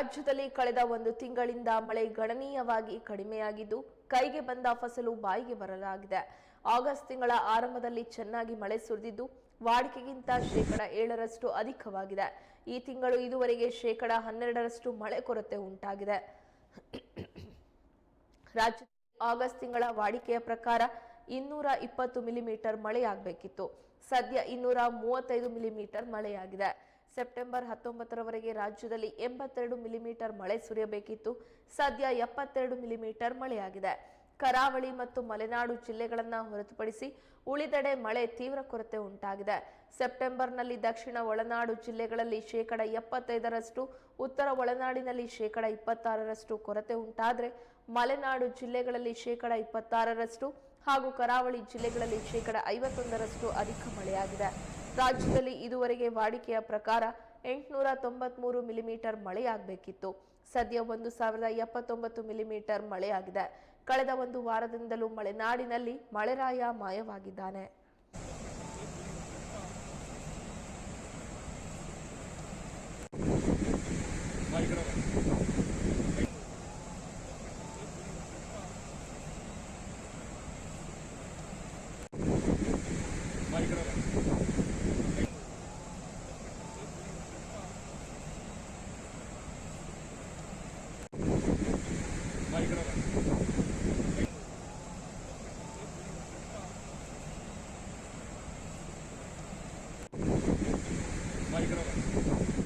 ರಾಜ್ಯದಲ್ಲಿ ಕಳೆದ ಒಂದು ತಿಂಗಳಿಂದ ಮಳೆ ಗಣನೀಯವಾಗಿ ಕಡಿಮೆಯಾಗಿದ್ದು, ಕೈಗೆ ಬಂದ ಫಸಲು ಬಾಯಿಗೆ ಬರಲಾಗಿದೆ. ಆಗಸ್ಟ್ ತಿಂಗಳ ಆರಂಭದಲ್ಲಿ ಚೆನ್ನಾಗಿ ಮಳೆ ಸುರಿದಿದ್ದು, ವಾಡಿಕೆಗಿಂತ ಶೇಕಡ ಏಳರಷ್ಟು ಅಧಿಕವಾಗಿದೆ. ಈ ತಿಂಗಳು ಇದುವರೆಗೆ ಶೇಕಡ ಹನ್ನೆರಡರಷ್ಟು ಮಳೆ ಕೊರತೆ ಉಂಟಾಗಿದೆ. ರಾಜ್ಯ ಆಗಸ್ಟ್ ತಿಂಗಳ ವಾಡಿಕೆಯ ಪ್ರಕಾರ ಇನ್ನೂರ ಇಪ್ಪತ್ತು ಮಿಲಿಮೀಟರ್ ಮಳೆಯಾಗಬೇಕಿತ್ತು. ಸದ್ಯ ಇನ್ನೂರ ಮೂವತ್ತೈದು ಮಿಲಿಮೀಟರ್ ಮಳೆಯಾಗಿದೆ. ಸೆಪ್ಟೆಂಬರ್ ಹತ್ತೊಂಬತ್ತರವರೆಗೆ ರಾಜ್ಯದಲ್ಲಿ ಎಂಬತ್ತೆರಡು ಮಿಲಿಮೀಟರ್ ಮಳೆ ಸುರಿಯಬೇಕಿತ್ತು. ಸದ್ಯ ಎಪ್ಪತ್ತೆರಡು ಮಿಲಿಮೀಟರ್ ಮಳೆಯಾಗಿದೆ. ಕರಾವಳಿ ಮತ್ತು ಮಲೆನಾಡು ಜಿಲ್ಲೆಗಳನ್ನು ಹೊರತುಪಡಿಸಿ ಉಳಿದೆಡೆ ಮಳೆ ತೀವ್ರ ಕೊರತೆ ಉಂಟಾಗಿದೆ. ಸೆಪ್ಟೆಂಬರ್ನಲ್ಲಿ ದಕ್ಷಿಣ ಒಳನಾಡು ಜಿಲ್ಲೆಗಳಲ್ಲಿ ಶೇಕಡ ಎಪ್ಪತ್ತೈದರಷ್ಟು, ಉತ್ತರ ಒಳನಾಡಿನಲ್ಲಿ ಶೇಕಡ ಇಪ್ಪತ್ತಾರರಷ್ಟು ಕೊರತೆ ಉಂಟಾದರೆ ಮಲೆನಾಡು ಜಿಲ್ಲೆಗಳಲ್ಲಿ ಶೇಕಡ ಇಪ್ಪತ್ತಾರರಷ್ಟು ಹಾಗೂ ಕರಾವಳಿ ಜಿಲ್ಲೆಗಳಲ್ಲಿ ಶೇಕಡ ಐವತ್ತೊಂದರಷ್ಟು ಅಧಿಕ ಮಳೆಯಾಗಿದೆ. ರಾಜ್ಯದಲ್ಲಿ ಇದುವರೆಗೆ ವಾಡಿಕೆಯ ಪ್ರಕಾರ ಎಂಟುನೂರ ತೊಂಬತ್ಮೂರು ಮಿಲಿಮೀಟರ್ ಮಳೆಯಾಗಬೇಕಿತ್ತು. ಸದ್ಯ ಒಂದು ಸಾವಿರದ ಎಪ್ಪತ್ತೊಂಬತ್ತು ಮಿಲಿಮೀಟರ್ ಮಳೆಯಾಗಿದೆ. ಕಳೆದ ಒಂದು ವಾರದಿಂದಲೂ ಮಲೆನಾಡಿನಲ್ಲಿ ಮಳೆರಾಯ ಮಾಯವಾಗಿದ್ದಾನೆ. そう。